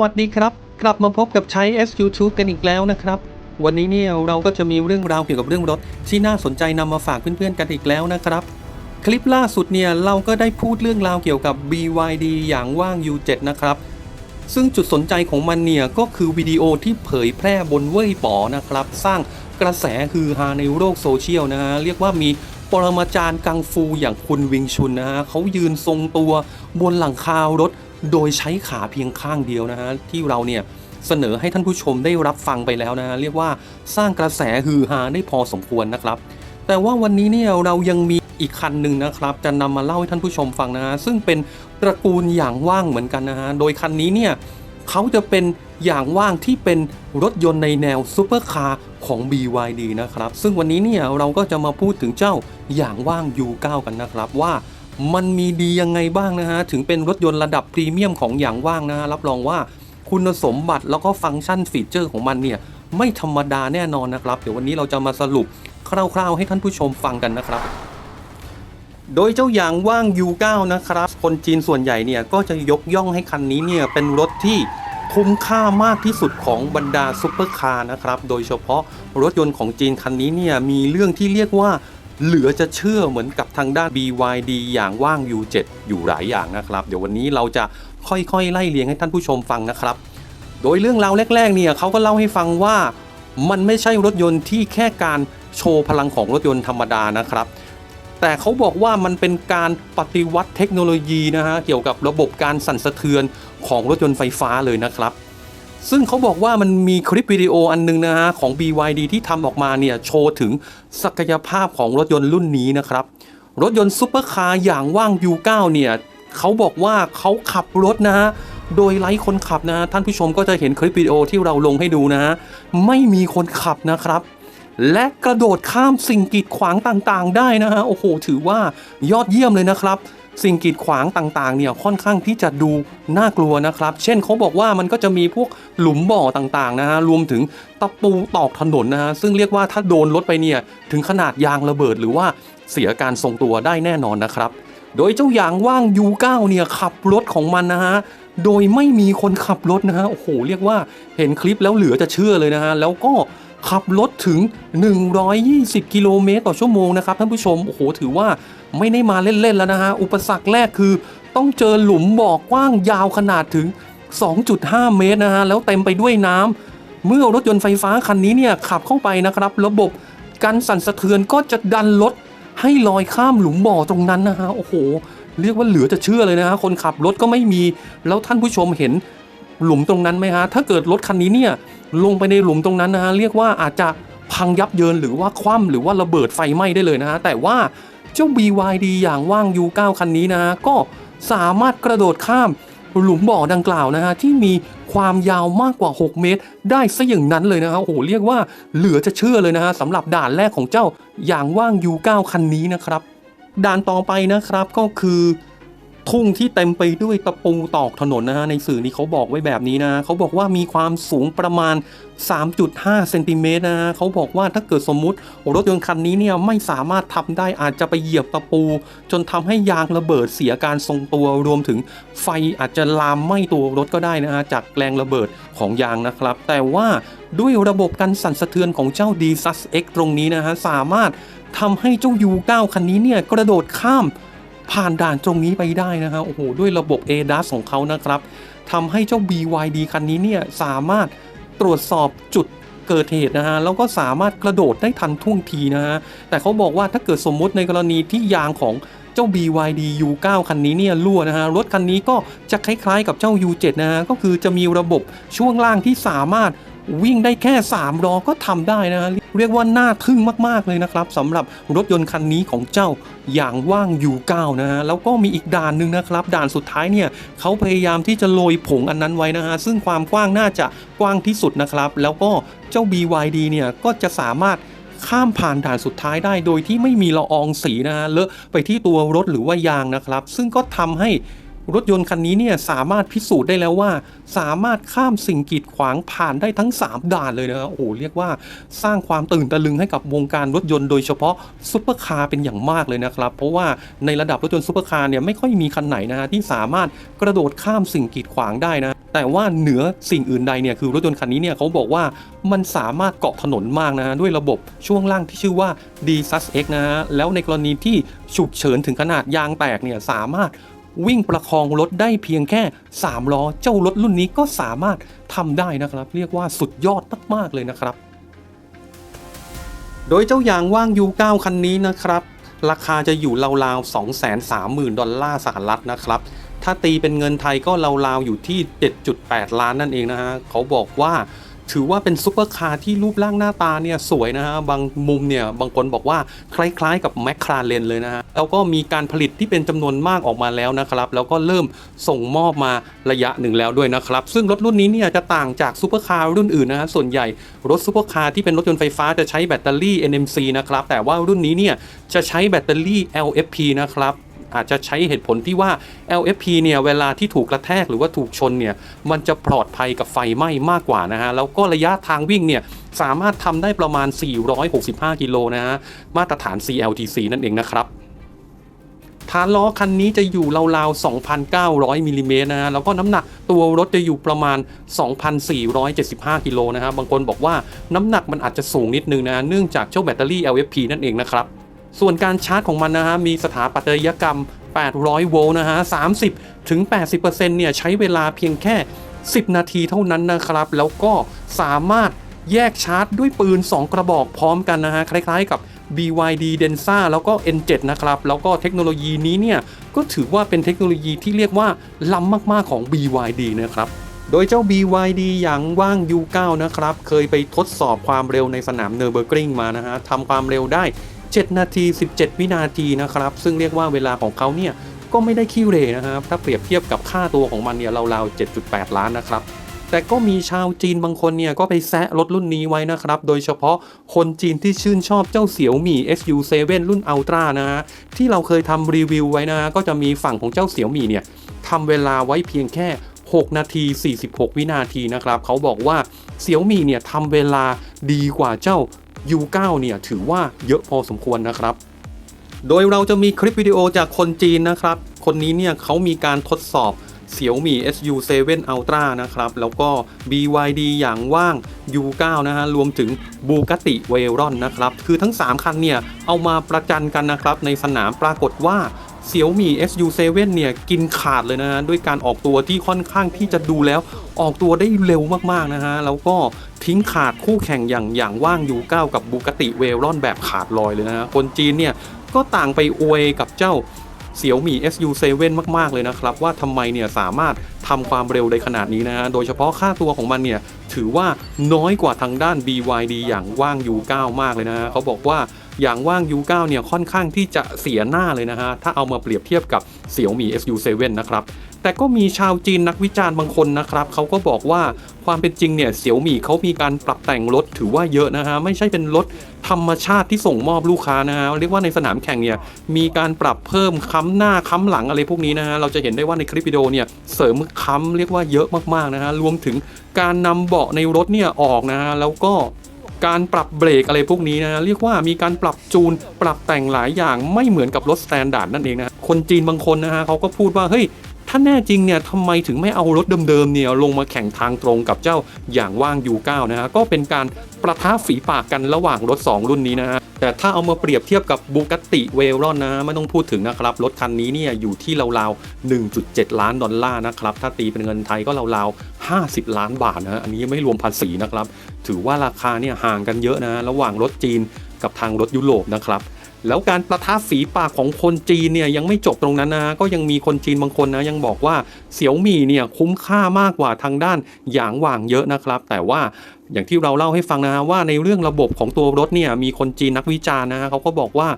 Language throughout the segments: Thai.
วัสดีครับ กลับมาพบกับใช้ S YouTube กันอีกแล้วนะครับ วันนี้เนี่ยเราก็จะมีเรื่องราวเกี่ยวกับเรื่องรถ ที่น่าสนใจนำมาฝากเพื่อนๆกันอีกแล้วนะครับ คลิปล่าสุดเนี่ยเราก็ได้พูดเรื่องราวเกี่ยวกับ BYD อย่างว่าง U7 นะครับ ซึ่งจุดสนใจของมันเนี่ยก็คือวิดีโอที่เผยแพร่บนเว่ยป๋อนะครับ สร้างกระแสฮือฮาในโลกโซเชียลนะฮะเรียกว่ามีปรมาจารย์กังฟูอย่างคุณวิงชุนนะฮะเขายืนทรงตัวบนหลังคารถ โดยใช้ขาเพียงข้างเดียวนะฮะที่เราเนี่ยเสนอให้ท่านผู้ชมได้รับฟังไปแล้วนะฮะเรียกว่าสร้างกระแสฮือฮาได้พอสมควรนะครับ แต่ว่าวันนี้เนี่ยเรายังมีอีกคันหนึ่งนะครับ จะนำมาเล่าให้ท่านผู้ชมฟังนะฮะซึ่งเป็นตระกูลอย่างว่างเหมือนกันนะฮะโดยคันนี้เนี่ยเขาจะเป็นอย่างว่างที่เป็นรถยนต์ในแนวซูเปอร์คาร์ของ BYD นะครับ ซึ่งวันนี้เนี่ยเราก็จะมาพูดถึงเจ้าอย่างว่าง U9 กันนะครับว่า มันมีดียังไงบ้างนะฮะ ถึงเป็นรถยนต์ระดับพรีเมียมของอย่างว่างนะฮะ รับรองว่าคุณสมบัติแล้วก็ฟังก์ชันฟีเจอร์ของมันเนี่ย ไม่ธรรมดาแน่นอนนะครับ เดี๋ยววันนี้เราจะมาสรุปคร่าวๆ ให้ท่านผู้ชมฟังกันนะครับ โดยเจ้าอย่างว่าง U9 นะครับ คนจีนส่วนใหญ่เนี่ยก็จะยกย่องให้คันนี้เนี่ยเป็นรถที่คุ้มค่ามากที่สุดของบรรดาซุปเปอร์คาร์นะครับ โดยเฉพาะรถยนต์ของจีนคันนี้เนี่ยมีเรื่องที่เรียกว่า เหลือจะเชื่อเหมือนกับทางด้าน BYD อย่างว่าง U7 อยู่หลายอย่างนะครับ เดี๋ยววันนี้เราจะค่อยๆ ไล่เรียงให้ท่านผู้ชมฟังนะครับ โดยเรื่องราวแรกๆเนี่ยเขาก็เล่าให้ฟังว่ามันไม่ใช่รถยนต์ที่แค่การโชว์พลังของรถยนต์ธรรมดานะครับ แต่เขาบอกว่ามันเป็นการปฏิวัติเทคโนโลยีนะฮะเกี่ยวกับระบบการสั่นสะเทือนของรถยนต์ไฟฟ้าเลยนะครับ ซึ่งเขาบอกว่ามันมีคลิปวิดีโออันนึงนะฮะของ BYD ที่ทำออกมาเนี่ยโชว์ถึงศักยภาพของรถยนต์รุ่นนี้นะครับ รถยนต์ซุปเปอร์คาร์อย่างว่าง U9 เนี่ยเขาบอกว่าเขาขับรถนะฮะโดยไร้คนขับนะฮะท่านผู้ชมก็จะเห็นคลิปวิดีโอที่เราลงให้ดูนะฮะไม่มีคนขับนะครับ และกระโดดข้ามสิ่งกีดขวางต่างๆ ได้นะฮะโอ้โหถือว่ายอดเยี่ยมเลยนะครับ สิ่งกีดขวางต่างๆเนี่ยค่อนข้างที่จะดูน่ากลัวนะครับ เช่นเขาบอกว่ามันก็จะมีพวกหลุมบ่อต่างๆนะฮะรวมถึงตะปูตอกถนนนะฮะซึ่งเรียกว่าถ้าโดนรถไปเนี่ยถึงขนาดยางระเบิดหรือว่าเสียการทรงตัวได้แน่นอนนะครับ โดยเจ้าอย่างว่าง U9 เนี่ยขับรถของมันนะฮะโดยไม่มีคนขับรถนะฮะโอ้โหเรียกว่าเห็นคลิปแล้วเหลือจะเชื่อเลยนะฮะแล้วก็ ขับรถถึง 120 กิโลเมตรต่อชั่วโมงนะครับท่านผู้ชม โอ้โห ถือว่าไม่ได้มาเล่น ๆ แล้วนะฮะ อุปสรรคแรกคือ ต้องเจอหลุมบ่อกว้างยาวขนาดถึง 2.5 เมตรนะฮะ แล้วเต็มไปด้วยน้ำ เมื่อรถยนต์ไฟฟ้าคันนี้เนี่ยขับเข้าไปนะครับ ระบบการสั่นสะเทือนก็จะดันรถให้ลอยข้ามหลุมบ่อตรงนั้นนะฮะ โอ้โห เรียกว่าเหลือจะเชื่อเลยนะฮะ คนขับรถก็ไม่มี แล้วท่านผู้ชมเห็นหลุมตรงนั้นไหมฮะ ถ้าเกิดรถคันนี้เนี่ย ลงไปในหลุมตรงนั้นนะฮะเรียกว่าอาจจะพังยับเยินหรือว่าคว่ำหรือว่าระเบิดไฟไหม้ได้เลยนะฮะแต่ว่าเจ้า BYD อย่างว่าง U9 คันนี้นะฮะก็สามารถกระโดดข้ามหลุมบ่อดังกล่าวนะฮะที่มีความยาวมากกว่า 6 เมตร ได้ซะอย่างนั้นเลยนะฮะโอ้โหเรียกว่าเหลือจะเชื่อเลยนะฮะสำหรับด่านแรกของเจ้าอย่างว่าง U9 คันนี้นะครับ ด่านต่อไปนะครับก็คือ ทุ่งที่เต็มไปด้วยตะปูตอกถนนนะฮะในสื่อนี้เขาบอกไว้แบบนี้นะเขาบอกว่ามีความสูงประมาณ 3.5 เซนติเมตรนะเขาบอกว่าถ้าเกิดสมมุติรถยนต์คันนี้เนี่ยไม่สามารถทำได้อาจจะไปเหยียบตะปู จนทำให้ยางระเบิดเสียการทรงตัวรวมถึงไฟอาจจะลามไหม้ตัวรถก็ได้นะฮะจากแรงระเบิดของยางนะครับ แต่ว่าด้วยระบบการสั่นสะเทือนของเจ้า d s u s X ตรงนี้นะฮะสามารถทำให้เจ้า U9 คันนี้เนี่ยกระโดดข้าม ผ่านด่านตรงนี้ไปได้นะฮะโอ้โหด้วยระบบ ADAS ของเขานะครับทำให้เจ้า BYD คันนี้เนี่ยสามารถตรวจสอบจุดเกิดเหตุนะฮะแล้วก็สามารถกระโดดได้ทันท่วงทีนะฮะแต่เขาบอกว่าถ้าเกิดสมมุติในกรณีที่ยางของเจ้า BYD U9 คันนี้เนี่ยรั่วนะฮะรถคันนี้ก็จะคล้ายๆกับเจ้า U7 นะฮะก็คือจะมีระบบช่วงล่างที่สามารถ วิ่งได้แค่ 3 ล้อก็ทำได้นะฮะเรียกว่าน่าทึ่งมาก ๆ เลยนะครับสำหรับรถยนต์คันนี้ของเจ้าอย่างว่าง U9 นะฮะแล้วก็มีอีกด่านหนึ่งนะครับ ด่านสุดท้ายเนี่ยเขาพยายามที่จะโรยผงอันนั้นไว้นะฮะซึ่งความกว้างน่าจะกว้างที่สุดนะครับ แล้วก็เจ้า BYD เนี่ยก็จะสามารถข้ามผ่านด่านสุดท้ายได้โดยที่ไม่มีละอองสีนะฮะเลอะไปที่ตัวรถหรือว่ายางนะครับ ซึ่งก็ทำให้ รถยนต์คันนี้เนี่ยสามารถพิสูจน์ได้แล้วว่า สามารถข้ามสิ่งกีดขวางผ่านได้ทั้ง 3 ด่านเลยนะฮะโอ้โหเรียกว่าสร้างความตื่นตะลึงให้กับวงการรถยนต์โดยเฉพาะซุปเปอร์คาร์เป็นอย่างมากเลยนะครับ เพราะว่าในระดับรถยนต์ซุปเปอร์คาร์เนี่ยไม่ค่อยมีคันไหนนะฮะที่สามารถกระโดดข้ามสิ่งกีดขวางได้นะแต่ว่าเหนือสิ่งอื่นใดเนี่ยคือรถยนต์คันนี้เนี่ยเขาบอกว่ามันสามารถเกาะถนนมากนะฮะด้วยระบบช่วงล่างที่ชื่อว่า d s u s X นะฮะแล้วในกรณีที่ฉุกเฉินถึงขนาดยางแตกเนี่ยสามารถ วิ่งประคองรถได้เพียงแค่ 3 ล้อ เจ้ารถรุ่นนี้ก็สามารถทำได้นะครับ เรียกว่าสุดยอดมากๆเลยนะครับ โดยเจ้ายางว่าง U9 คันนี้นะครับ ราคาจะอยู่ราวๆ 230,000 ดอลลาร์สหรัฐนะครับ ถ้าตีเป็นเงินไทยก็ราวๆ อยู่ที่ 7.8 ล้านนั่นเองนะฮะเขาบอกว่า ถือว่าเป็นซุปเปอร์คาร์ที่รูปร่างหน้าตาเนี่ยสวยนะฮะ บางมุมเนี่ยบางคนบอกว่าคล้ายๆกับแมคคลาเรนเลยนะฮะ แล้วก็มีการผลิตที่เป็นจำนวนมากออกมาแล้วนะครับ แล้วก็เริ่มส่งมอบมาระยะหนึ่งแล้วด้วยนะครับ ซึ่งรถรุ่นนี้เนี่ยจะต่างจากซุปเปอร์คาร์รุ่นอื่นนะฮะ ส่วนใหญ่รถซุปเปอร์คาร์ที่เป็นรถยนต์ไฟฟ้าจะใช้แบตเตอรี่ NMC นะครับ แต่ว่ารุ่นนี้เนี่ยจะใช้แบตเตอรี่ LFP นะครับ อาจจะใช้เหตุผลที่ว่า LFP เนี่ยเวลาที่ถูกกระแทกหรือว่าถูกชนเนี่ยมันจะปลอดภัยกับไฟไหม้มากกว่านะฮะแล้วก็ระยะทางวิ่งเนี่ยสามารถทำได้ประมาณ 465 กิโลนะฮะมาตรฐาน CLTC นั่นเองนะครับฐานล้อคันนี้จะอยู่ราวๆ 2,900มิลลิเมตรนะฮะ แล้วก็น้ำหนักตัวรถจะอยู่ประมาณ 2,475 กิโลนะฮะ บางคนบอกว่าน้ำหนักมันอาจจะสูงนิดนึงนะ เนื่องจากเจ้าแบตเตอรี่ LFP นั่นเองนะครับ ส่วนการชาร์จของมันนะฮะมีสถาปัตยกรรม 800 โวลต์นะฮะ 30 ถึง 80%เนี่ยใช้เวลาเพียงแค่ 10 นาทีเท่านั้นนะครับ แล้วก็สามารถแยกชาร์จด้วยปืน 2 กระบอกพร้อมกันนะฮะ คล้ายๆกับ BYD Densa แล้วก็ N7 นะครับ แล้วก็เทคโนโลยีนี้เนี่ย ก็ถือว่าเป็นเทคโนโลยีที่เรียกว่าล้ำมากๆของ BYD นะครับโดยเจ้า BYD อย่างว่าง U9 นะครับ เคยไปทดสอบความเร็วในสนามเนอร์เบอร์กริงมานะฮะทำความเร็วได้ 7 นาที 17 วินาทีนะครับ ซึ่งเรียกว่าเวลาของเขาเนี่ยก็ไม่ได้ขี้เรนะครับ ถ้าเปรียบเทียบกับค่าตัวของมันเนี่ยราวๆ 7.8 ล้านนะครับแต่ก็มีชาวจีนบางคนเนี่ยก็ไปแซะรถรุ่นนี้ไว้นะครับ โดยเฉพาะคนจีนที่ชื่นชอบเจ้าเสี่ยวหมี่ SU7 รุ่น Ultra นะฮะที่เราเคยทำรีวิวไว้นะฮะก็จะมีฝั่งของเจ้าเสี่ยวหมี่เนี่ยทำเวลาไว้เพียงแค่ 6 นาที 46 วินาทีนะครับ เขาบอกว่าเสี่ยวหมี่เนี่ยทำเวลาดีกว่าเจ้า U9 เนี่ยถือว่าเยอะพอสมควรนะครับ โดยเราจะมีคลิปวิดีโอจากคนจีนนะครับ คนนี้เนี่ยเขามีการทดสอบเสี่ยวมี SU7 Ultra นะครับ แล้วก็ BYD อย่างว่าง U9 นะฮะ รวมถึง Bugatti Veyron นะครับ คือทั้ง 3 คันเนี่ย เอามาประจันกันนะครับ ในสนามปรากฏว่า เสี่ยวมี่ SU7 เนี่ยกินขาดเลยนะฮะด้วยการออกตัวที่ค่อนข้างที่จะดูแล้ว ออกตัวได้เร็วมากๆนะฮะแล้วก็ทิ้งขาดคู่แข่งอย่างอย่างว่างยูเกับ Bugatti Veyron แบบขาดลอยเลยนะฮะคนจีนเนี่ยก็ต่างไปอวยกับเจ้า เสี่ยวมี่ SU7 มาก ๆ เลยนะครับ ว่าทำไมเนี่ยสามารถทำความเร็วได้ขนาดนี้นะฮะ โดยเฉพาะค่าตัวของมันเนี่ย ถือว่าน้อยกว่าทางด้าน BYD อย่างว่าง U9 มากเลยนะฮะเขาบอกว่าอย่างว่าง U9 เนี่ยค่อนข้างที่จะเสียหน้าเลยนะฮะ ถ้าเอามาเปรียบเทียบกับเสี่ยวมี่ SU7 นะครับ แต่ก็มีชาวจีนนักวิจารณ์บางคนนะครับเขาก็บอกว่าความเป็นจริงเนี่ยเสี่ยวหมี่เขามีการปรับแต่งรถถือว่าเยอะนะฮะไม่ใช่เป็นรถธรรมชาติที่ส่งมอบลูกค้านะฮะเรียกว่าในสนามแข่งเนี่ยมีการปรับเพิ่มค้ำหน้าค้ำหลังอะไรพวกนี้นะฮะเราจะเห็นได้ว่าในคลิปวิดีโอเนี่ยเสริมค้ำเรียกว่าเยอะมากๆนะฮะรวมถึงการนำเบาะในรถเนี่ยออกนะฮะแล้วก็การปรับเบรกอะไรพวกนี้นะเรียกว่ามีการปรับจูนปรับแต่งหลายอย่างไม่เหมือนกับรถสแตนดาร์ดนั่นเองนะคนจีนบางคนนะฮะเขาก็พูดว่าเฮ้ย ถ้าแน่จริงเนี่ยทำไมถึงไม่เอารถเดิมๆเนี่ยลงมาแข่งทางตรงกับเจ้าอย่างว่าง U9 นะฮะก็เป็นการประท้าฝีปากกันระหว่างรถ 2 รุ่นนี้นะฮะแต่ถ้าเอามาเปรียบเทียบกับบูกัตติเวลรอนนะไม่ต้องพูดถึงนะครับ รถคันนี้เนี่ยอยู่ที่ราวๆ 1.7 ล้านดอลลาร์นะครับ ถ้าตีเป็นเงินไทยก็ราวๆ 50 ล้านบาทนะฮะอันนี้ไม่รวมภาษีนะครับ ถือว่าราคาเนี่ยห่างกันเยอะนะ ระหว่างรถจีนกับทางรถยุโรปนะครับ แล้วการประทะฝีปากของคนจีนเนี่ยยังไม่จบตรงนั้นนะก็ยังมีคนจีนบางคนนะยังบอกว่าเสี่ยวมี่เนี่ยคุ้มค่ามากกว่าทางด้านหยางหว่างเยอะนะครับ แต่ว่าอย่างที่เราเล่าให้ฟังนะว่าในเรื่องระบบของตัวรถเนี่ยมีคนจีนนักวิจารณ์นะเขาก็บอกว่า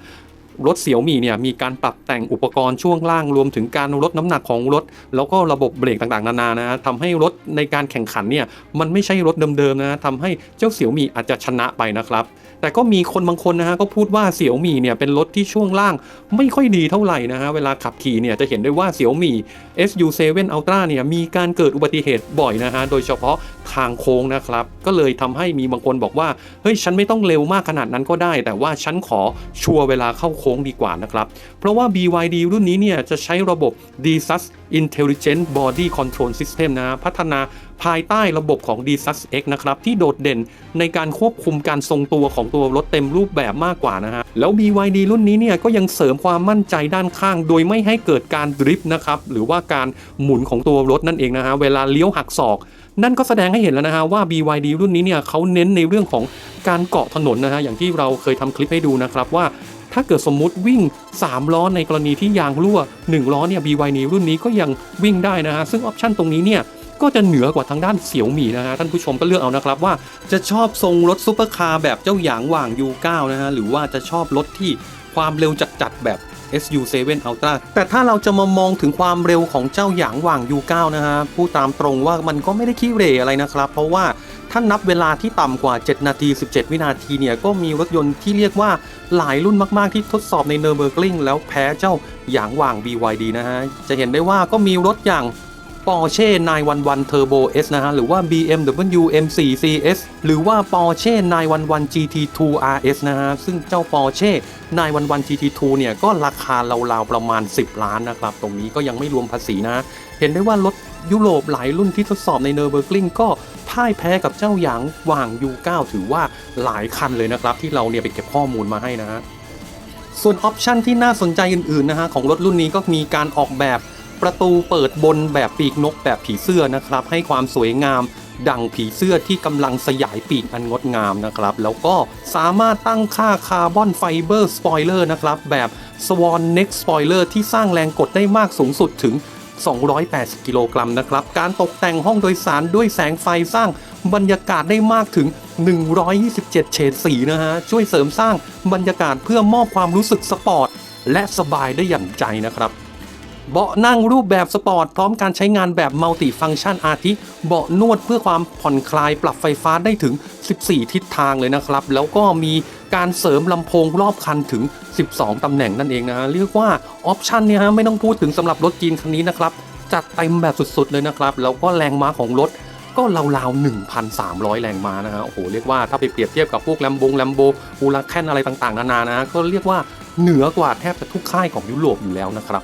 รถเสี่ยวมี่เนี่ยมีการปรับแต่งอุปกรณ์ช่วงล่างรวมถึงการลดน้ำหนักของรถ แล้วก็ระบบเบรกต่างๆ นานานะทำให้รถในการแข่งขันเนี่ยมันไม่ใช่รถเดิมๆนะทำให้เจ้าเสี่ยวมี่อาจจะชนะไปนะครับ แต่ก็มีคนบางคนนะฮะก็พูดว่าเสี่ยวมี่เนี่ยเป็นรถที่ช่วงล่างไม่ค่อยดีเท่าไหร่นะฮะเวลาขับขี่เนี่ยจะเห็นได้ว่าเสี่ยวมี่ SU7 Ultra เนี่ยมีการเกิดอุบัติเหตุบ่อยนะฮะโดยเฉพาะ ทางโค้งนะครับ ก็เลยทำให้มีบางคนบอกว่า เฮ้ย ฉันไม่ต้องเร็วมากขนาดนั้นก็ได้ แต่ว่าฉันขอชัวร์เวลาเข้าโค้งดีกว่านะครับ เพราะว่า BYD รุ่นนี้เนี่ยจะใช้ระบบ DSUS Intelligent Body Control System นะ พัฒนาภายใต้ระบบของ DSUS X นะครับ ที่โดดเด่นในการควบคุมการทรงตัวของตัวรถเต็มรูปแบบมากกว่านะฮะ แล้ว BYD รุ่นนี้เนี่ยก็ยังเสริมความมั่นใจด้านข้าง โดยไม่ให้เกิดการดริฟต์นะครับ หรือว่าการหมุนของตัวรถนั่นเองนะฮะ เวลาเลี้ยวหักศอก นั่นก็แสดงให้เห็นแล้วนะฮะว่า BYD รุ่นนี้เนี่ยเขาเน้นในเรื่องของการเกาะถนนนะฮะอย่างที่เราเคยทำคลิปให้ดูนะครับว่าถ้าเกิดสมมุติวิ่ง 3 ล้อในกรณีที่ยางรั่ว 1 ล้อเนี่ย BYD รุ่นนี้ก็ยังวิ่งได้นะฮะซึ่งออปชันตรงนี้เนี่ยก็จะเหนือกว่าทางด้านเสี่ยวหมี่นะฮะท่านผู้ชมก็เลือกเอานะครับว่าจะชอบทรงรถซุปเปอร์คาร์แบบเจ้าหยางหว่าง U9 นะฮะหรือว่าจะชอบรถที่ความเร็วจัดๆแบบ SU7 Ultra แต่ถ้าเราจะมามองถึงความเร็วของเจ้าหยางหว่าง U9 นะฮะพูดตามตรงว่ามันก็ไม่ได้ขี้เหร่อะไรนะครับ เพราะว่าถ้านับเวลาที่ต่ำกว่า 7 นาที 17 วินาทีเนี่ย ก็มีรถยนต์ที่เรียกว่าหลายรุ่นมากๆที่ทดสอบในเนอร์เบอร์กลิงแล้วแพ้เจ้าหยางหว่าง BYD นะฮะจะเห็นได้ว่าก็มีรถอย่าง Porsche 911 Turbo S นะฮะ หรือว่า BMW M4 CS หรือว่า Porsche 911 GT2 RS นะฮะ ซึ่งเจ้า Porsche 911 GT2 เนี่ย ก็ราคาราวๆประมาณ 10 ล้านนะครับ ตรงนี้ก็ยังไม่รวมภาษีนะ เห็นได้ว่ารถยุโรปหลายรุ่นที่ทดสอบในเนอร์เบอร์กลิงก็พ่ายแพ้กับเจ้าหยางหว่าง U9 ถือว่าหลายคันเลยนะครับ ที่เราเนี่ยไปเก็บข้อมูลมาให้นะฮะส่วนออปชันที่น่าสนใจอื่นๆนะฮะของรถรุ่นนี้ก็มีการออกแบบ ประตูเปิดบนแบบปีกนกแบบผีเสื้อนะครับ ให้ความสวยงามดังผีเสื้อที่กำลังสยายปีกอันงดงามนะครับ แล้วก็สามารถตั้งค่าคาร์บอนไฟเบอร์สปอยเลอร์นะครับแบบ Swan Neck Spoiler ที่สร้างแรงกดได้มากสูงสุดถึง 280 กิโลกรัมนะครับ การตกแต่งห้องโดยสารด้วยแสงไฟสร้างบรรยากาศได้มากถึง 127 เฉดสีนะฮะ ช่วยเสริมสร้างบรรยากาศเพื่อมอบความรู้สึกสปอร์ต และสบายได้อย่างใจนะครับ เบาะนั่งรูปแบบสปอร์ต พร้อมการใช้งานแบบมัลติฟัง c t ชันอาทิ เบาะนวดเพื่อความผ่อนคลายปรับไฟฟ้าได้ถึง 14 ทิศทางเลยนะครับ แล้วก็มีการเสริมลำโพงรอบคันถึง 12 ตำแหน่งนั่นเองนะฮะเรียกว่าออปชันเนี่ยฮะไม่ต้องพูดถึงสำหรับรถจีนคันนี้นะครับ จัดเต็มแบบสุดๆเลยนะครับ แล้วก็แรงม้าของรถก็ราวๆ 1,300 แรงม้านะฮะโอ้โหเรียกว่าถ้าไปเปรียบเทียบกับพวกแลมโบงแลมโบอูลาแคนอะไรต่างๆ นานานะฮะก็เรียกว่าเหนือกว่าแทบจะทุกค่ายของยุโรปอยู่แล้วนะครับ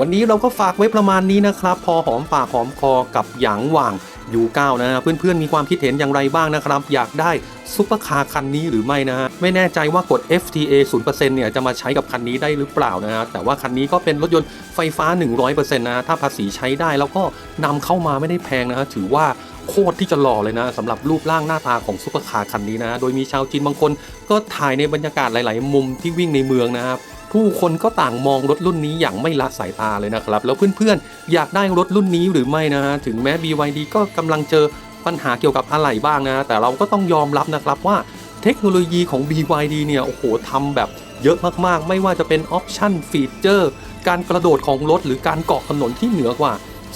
วันนี้เราก็ฝากไว้ประมาณนี้นะครับ พอหอมปากหอมคอกับหยางหว่างยูเก้านะฮะเพื่อนๆมีความคิดเห็นอย่างไรบ้างนะครับ อยากได้ซุปเปอร์คาร์คันนี้หรือไม่นะฮะไม่แน่ใจว่ากด FTA 0%เนี่ยจะมาใช้กับคันนี้ได้หรือเปล่านะฮะแต่ว่าคันนี้ก็เป็นรถยนต์ไฟฟ้า 100%นะฮะถ้าภาษีใช้ได้แล้วก็นำเข้ามาไม่ได้แพงนะฮะถือว่าโคตรที่จะหล่อเลยนะสำหรับรูปร่างหน้าตาของซุปเปอร์คาร์คันนี้นะโดยมีชาวจีนบางคนก็ถ่ายในบรรยากาศหลาย ๆ มุมที่วิ่งในเมืองนะครับ ผู้คนก็ต่างมองรถรุ่นนี้อย่างไม่ละสายตาเลยนะครับ แล้วเพื่อนๆ อยากได้รถรุ่นนี้หรือไม่นะฮะถึงแม้ BYD ก็กำลังเจอปัญหาเกี่ยวกับอะไหล่บ้างนะ แต่เราก็ต้องยอมรับนะครับว่าเทคโนโลยีของ BYD เนี่ยโอ้โหทำแบบเยอะมากๆ ไม่ว่าจะเป็นออปชั่นฟีเจอร์การกระโดดของรถ หรือการเกาะถนนที่เหนือกว่า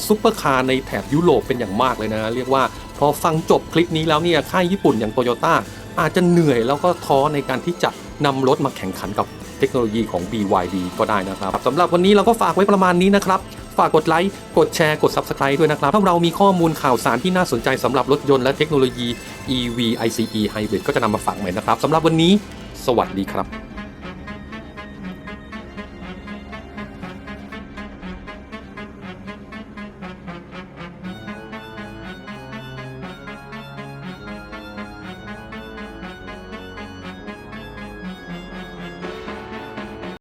ซุปเปอร์คาร์ในแถบยุโรปเป็นอย่างมากเลยนะ เรียกว่าพอฟังจบคลิปนี้แล้วเนี่ยค่ายญี่ปุ่นอย่างโตโยต้าอาจจะเหนื่อยแล้วก็ท้อในการที่จะนำรถมาแข่งขันกับ เทคโนโลยีของ BYD ก็ได้นะครับสำหรับวันนี้เราก็ฝากไว้ประมาณนี้นะครับฝากกดไลค์ กดแชร์ กด Subscribe ด้วยนะครับ ถ้าเรามีข้อมูลข่าวสารที่น่าสนใจสำหรับรถยนต์และเทคโนโลยี EV ICE Hybrid ก็จะนำมาฝากใหม่นะครับสำหรับวันนี้ สวัสดีครับ